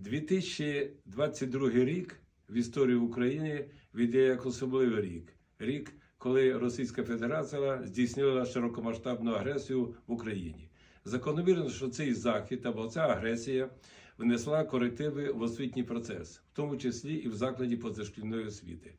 2022 рік в історії України відє як особливий рік. Рік, коли Російська Федерація здійснила широкомасштабну агресію в Україні. Закономірно, що цей захід або ця агресія внесла корективи в освітній процес, в тому числі і в закладі позашкільної освіти.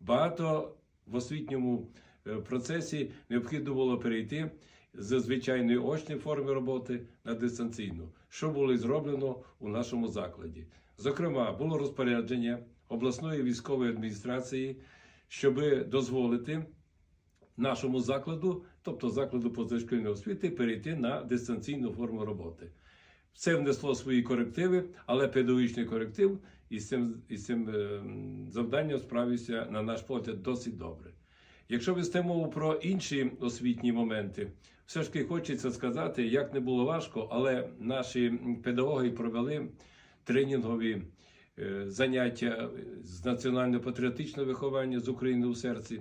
Багато в освітньому е, процесі необхідно було перейти з звичайної очної форми роботи на дистанційну, що було зроблено у нашому закладі. Зокрема, було розпорядження обласної військової адміністрації, щоб дозволити нашому закладу, тобто закладу позашкільної освіти, перейти на дистанційну форму роботи. Це внесло свої корективи, але педагогічний коректив із цим, із цим е, завданням справився, на наш погляд, досить добре. Якщо вести мову про інші освітні моменти, все ж таки хочеться сказати, як не було важко, але наші педагоги провели тренінгові е, заняття з національно-патріотичного виховання з України у серці.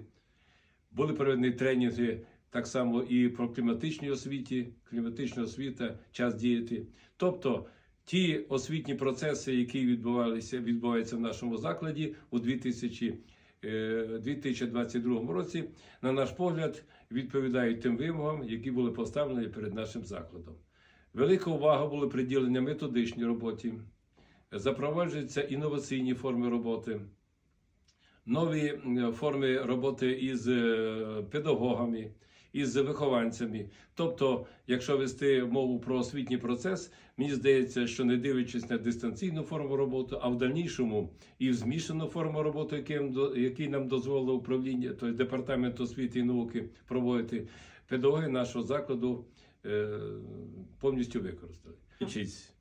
Були проведені тренінги так само і про кліматичні освіті, кліматична освіта, час діяти. Тобто ті освітні процеси, які відбувалися, відбуваються в нашому закладі у 2000, е, 2022 році, на наш погляд, відповідають тим вимогам, які були поставлені перед нашим закладом. Велика увага була приділена методичній роботі, запроваджуються інноваційні форми роботи. Нові е, форми роботи із е, педагогами, із вихованцями. Тобто, якщо вести мову про освітній процес, мені здається, що не дивлячись на дистанційну форму роботи, а в дальнішому і в змішану форму роботи, який нам дозволило управління, тобто департамент освіти і науки проводити, педагоги нашого закладу е, повністю використали. Вчись.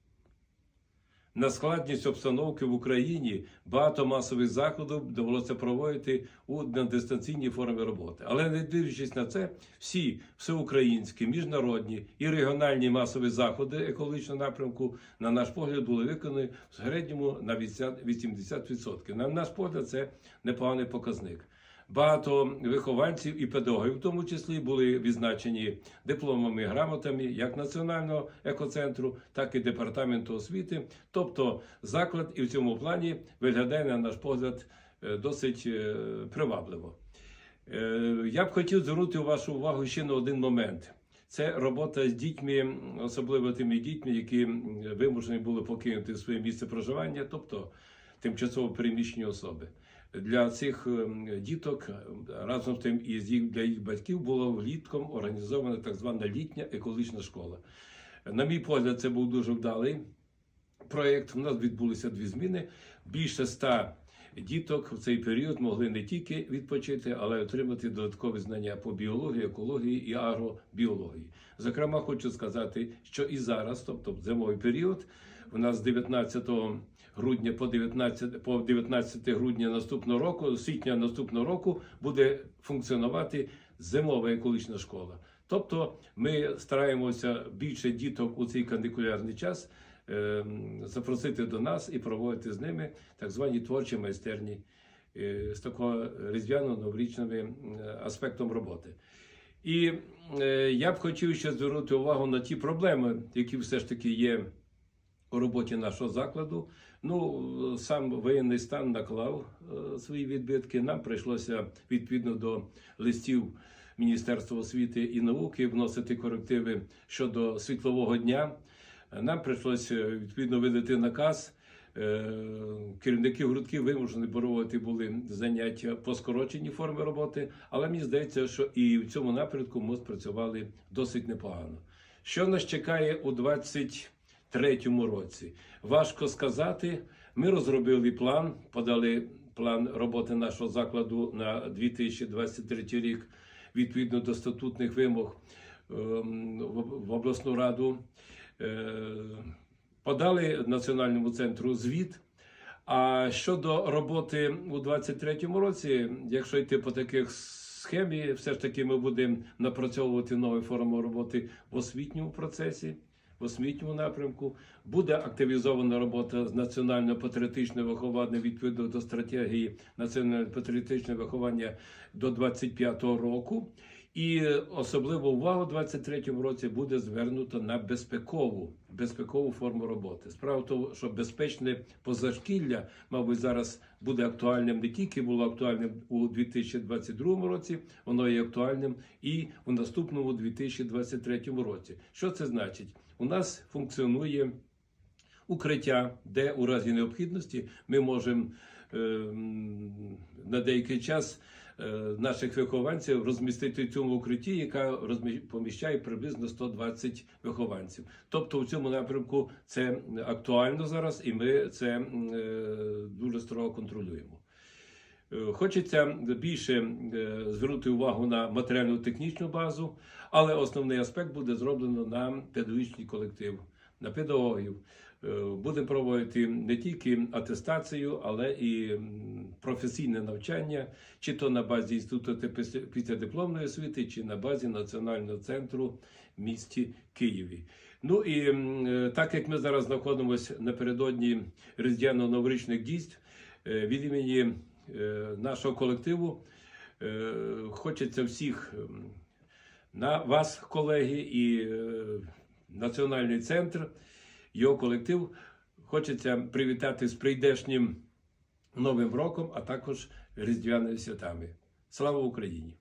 На складність обстановки в Україні багато масових заходів довелося проводити у на дистанційній формі роботи. Але не дивлячись на це, всі всеукраїнські, міжнародні і регіональні масові заходи екологічного напрямку, на наш погляд, були виконані в середньому на 80%. 80%. На наш погляд, це непоганий показник. Багато вихованців і педагогів, в тому числі, були відзначені дипломами, грамотами як Національного екоцентру, так і департаменту освіти. Тобто заклад і в цьому плані виглядає, на наш погляд, е, досить е, привабливо. Е, Я б хотів звернути вашу увагу ще на один момент. Це робота з дітьми, особливо тими дітьми, які вимушені були покинути своє місце проживання, тобто тимчасово переміщені особи. Для цих ем, діток е, разом з тим і для їх батьків була влітком організована так звана літня екологічна школа. На мій погляд, це був дуже вдалий проєкт. У нас відбулися дві зміни. Більше ста діток в цей період могли не тільки відпочити, але й отримати додаткові знання по біології, екології і агробіології. Зокрема, хочу сказати, що і зараз, тобто зимовий період, у нас з 19 грудня по 19, по 19 грудня наступного року, січня наступного року, буде функціонувати зимова екологічна школа. Тобто ми стараємося більше діток у цей канікулярний час запросити до нас і проводити з ними так звані творчі майстерні е, з такого різдвяно-новорічним е, аспектом роботи. І е, я б хотів ще звернути увагу на ті проблеми, які все ж таки є у роботі нашого закладу. Ну, сам воєнний стан наклав е, свої відбитки. Нам прийшлося відповідно до листів Міністерства освіти і науки вносити корективи щодо світлового дня. Е, Нам прийшлося відповідно видати наказ. Е, Керівники гуртків вимушені боротися були заняття по скороченій формі роботи, але мені здається, що і в цьому напрямку ми спрацювали досить непогано. Що нас чекає у 2023 році? Важко сказати. Ми розробили план, подали план роботи нашого закладу на 2023 рік відповідно до статутних вимог ем, в обласну раду. Е, Подали Національному центру звіт. А щодо роботи у 2023 році, якщо йти по таких схемі, все ж таки ми будемо напрацьовувати нові форми роботи в освітньому процесі, в освітньому напрямку. Буде активізована робота з національно-патріотичного виховання відповідно до стратегії національно-патріотичного виховання до 2025 року. І особливо увагу у 2023 році буде звернуто на безпекову, безпекову форму роботи. Справа в тому, що безпечне позашкілля, мабуть, зараз буде актуальним не тільки було актуальним у 2022 році, воно є актуальним і у наступному 2023 році. Що це значить? У нас функціонує укриття, де у разі необхідності ми можемо е, на деякий час наших вихованців розмістити в цьому укритті, яка поміщає приблизно 120 вихованців. Тобто у цьому напрямку це актуально зараз, і ми це е, дуже строго контролюємо. Е, Хочеться більше е, звернути увагу на матеріальну технічну базу, але основний аспект буде зроблено на педагогічний колектив, на педагогів. Е, Будемо проводити не тільки атестацію, але і професійне навчання, чи то на базі інституту після- післядипломної освіти, чи на базі національного центру в місті Києві. Ну і е, так як ми зараз знаходимося напередодні різдвяно-новорічних дійств, е, від імені е, нашого колективу хочеться всіх на вас, колеги, і Національний центр, його колектив. Хочеться привітати з прийдешнім Новим роком, а також Різдвяними святами. Слава Україні!